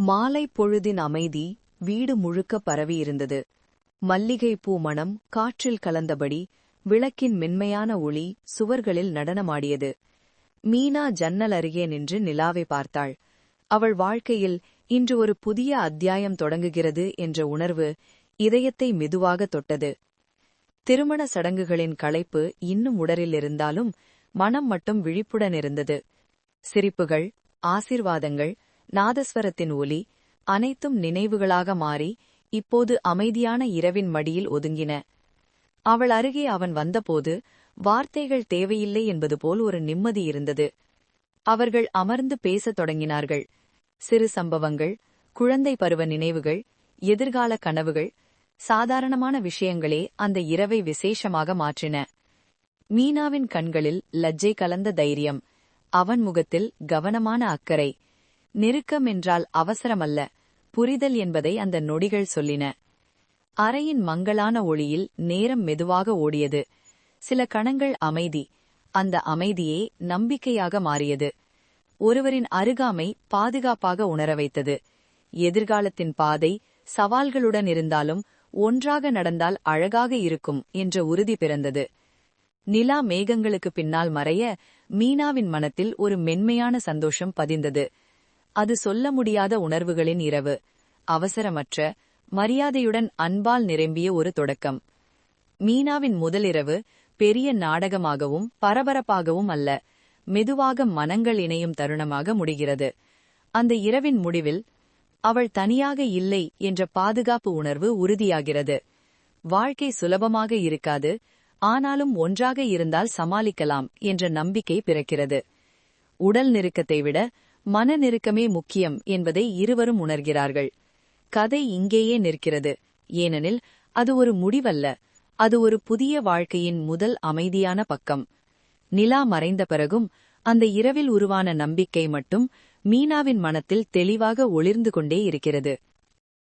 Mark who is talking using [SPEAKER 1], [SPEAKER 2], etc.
[SPEAKER 1] மாலை பொழுதின் அமைதி வீடு முழுக்க பரவியிருந்தது. மல்லிகை பூ மணம் காற்றில் கலந்தபடி விளக்கின் மென்மையான ஒளி சுவர்களில் நடனமாடியது. மீனா ஜன்னல் அருகே நின்று நிலாவை பார்த்தாள். அவள் வாழ்க்கையில் இன்று ஒரு புதிய அத்தியாயம் தொடங்குகிறது என்ற உணர்வு இதயத்தை மெதுவாக தொட்டது. திருமண சடங்குகளின் களைப்பு இன்னும் உடலில் இருந்தாலும் மனம் மட்டும் விழிப்புடன் இருந்தது. சிரிப்புகள் ஆசிர்வாதங்கள் நாதஸ்வரத்தின் ஒலி அனைத்தும் நினைவுகளாக மாறி இப்போது அமைதியான இரவின் மடியில் ஒதுங்கின. அவள் அருகே அவன் வந்தபோது வார்த்தைகள் தேவையில்லை என்பது போல் ஒரு நிம்மதி இருந்தது. அவர்கள் அமர்ந்து பேசத் தொடங்கினார்கள். சிறு சம்பவங்கள் குழந்தை பருவ நினைவுகள் எதிர்கால கனவுகள் சாதாரணமான விஷயங்களே அந்த இரவை விசேஷமாக மாற்றின. மீனாவின் கண்களில் லஜ்ஜை கலந்த தைரியம் அவன் முகத்தில் கவனமான அக்கறை நெருக்கம் என்றால் அவசரமல்ல. புரிதல் என்பதை அந்த நொடிகள் சொல்லின. அறையின் மங்களான ஒளியில் நேரம் மெதுவாக ஓடியது. சில கணங்கள் அமைதி. அந்த அமைதியே நம்பிக்கையாக மாறியது. ஒருவரின் அருகாமை பாதுகாப்பாக உணர வைத்தது. எதிர்காலத்தின் பாதை சவால்களுடன் இருந்தாலும் ஒன்றாக நடந்தால் அழகாக இருக்கும் என்ற உறுதி பிறந்தது. நிலா மேகங்களுக்கு பின்னால் மறைய மீனாவின் மனத்தில் ஒரு மென்மையான சந்தோஷம் பதிந்தது. அது சொல்ல முடியாத உணர்வுகளின் இரவு. அவசரமற்ற மரியாதையுடன் அன்பால் நிரம்பிய ஒரு தொடக்கம். மீனாவின் முதலிரவு பெரிய நாடகமாகவும் பரபரப்பாகவும் அல்ல. மெதுவாக மனங்கள் இணையும் தருணமாக முடிகிறது. அந்த இரவின் முடிவில் அவள் தனியாக இல்லை என்ற பாதுகாப்பு உணர்வு உறுதியாகிறது. வாழ்க்கை சுலபமாக இருக்காது ஆனாலும் ஒன்றாக இருந்தால் சமாளிக்கலாம் என்ற நம்பிக்கை பிறக்கிறது. உடல் நெருக்கத்தை விட மன நெருக்கமே முக்கியம் என்பதை இருவரும் உணர்கிறார்கள். கதை இங்கேயே நிற்கிறது. ஏனெனில் அது ஒரு முடிவல்ல. அது ஒரு புதிய வாழ்க்கையின் முதல் அமைதியான பக்கம். நிலா மறைந்த பிறகும் அந்த இரவில் உருவான நம்பிக்கை மட்டும் மீனாவின் மனத்தில் தெளிவாக ஒளிர்ந்து கொண்டே இருக்கிறது.